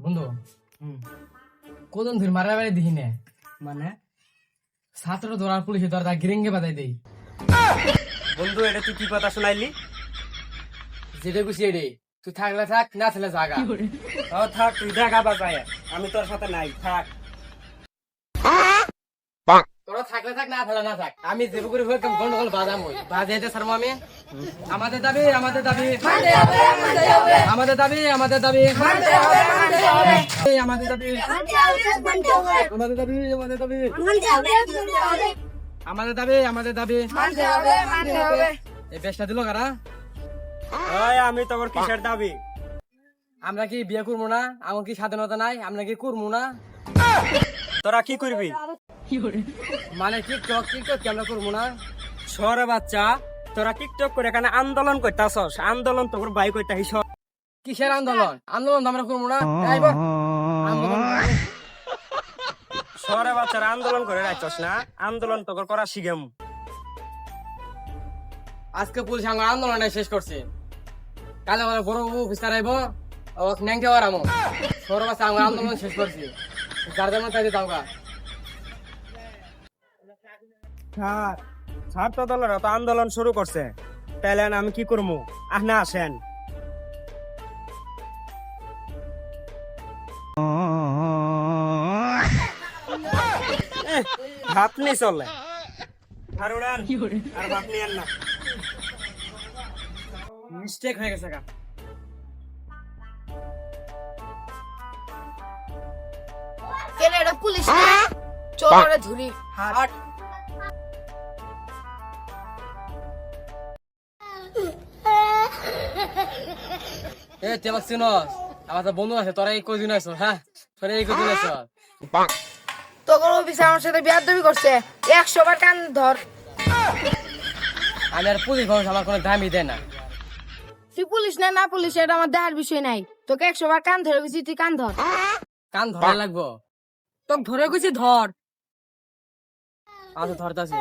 বন্ধু হুম ধর ধরে মারা বাড়ি দিহি নে? মানে? ছাত্র ধরার পুলিশ তা গিরেঙ্গে বাদাই দেই। বন্ধু এটা তুই কি কথা শুনাইলি? যেটা গুছি এডে তুই থাকলে থাক না থাকলে জাগা ও থাক তুই দেখা বাজায় আমি তোর সাথে নাই থাক। থাকলে থাক না থাকলে না থাক। আমি করে হয়ে গন্ডগোল বাজাম ওই বাজাইতে সারমো আমি আমাদের দাবি আমাদের দাবি। আমাদের দাবি আমাদের দাবি। এই আমাদের দাবি। আমাদের দাবি আমাদের দাবি। আমাদের দাবি আমাদের দাবি। এই বেশটা দিল কারা? ওই আমি তোর কিসের দাবি? আমরা কি বিয়ে করব না? আমার কি স্বাধীনতা নাই? আমরা কি করব না? তোরা কি করবি? মানে টিকটক টিকটক কি আমরা করব না। শহরে বাচ্চা, তোরা টিকটক করে এখানে আন্দোলন করতেছস। আন্দোলন তোর বাই করতে হিস কিসের আন্দোলন? আন্দোলন আমরা করব না। শহরে বাচ্চারা আন্দোলন করে রাখছস না? আন্দোলন তোর করা শিখেম। আজকে পুলিশ আমার আন্দোলনটা শেষ করছে। কালে আমার বড় অফিসার আইব, ও ন্যাংকে আরামো সৌরভ আছে আমার আন্দোলন শেষ করছি। যার যেমন তাই দিতাম গা। স্যার ছাত্র দলেরা তো আন্দোলন শুরু করছে। তাহলে আমি কি করব আহ না আসেন। নেই চলে। আর উড়ান আর ভাত নিয়ে না। মিস্টেক হয়ে গেছে গা। কেন এটা পুলিশ চল ওরা ধরি হাট এ তেবাক চিনস আমার তো বন্ধু আছে তোরা এই কদিন আছো হ্যাঁ তোরা এই কদিন আছো তোর অফিসে আমার সাথে বিয়ার দাবি করছে একশো বার কান ধর আমি আর পুলিশ মানুষ আমার কোনো দামই দেয় না। তুই পুলিশ না না পুলিশ এটা আমার দেখার বিষয় নাই। তোকে একশো বার কান ধরে গেছি তুই কান ধর কান ধরা লাগবো। তোকে ধরে গেছি ধর আচ্ছা ধরতাছি।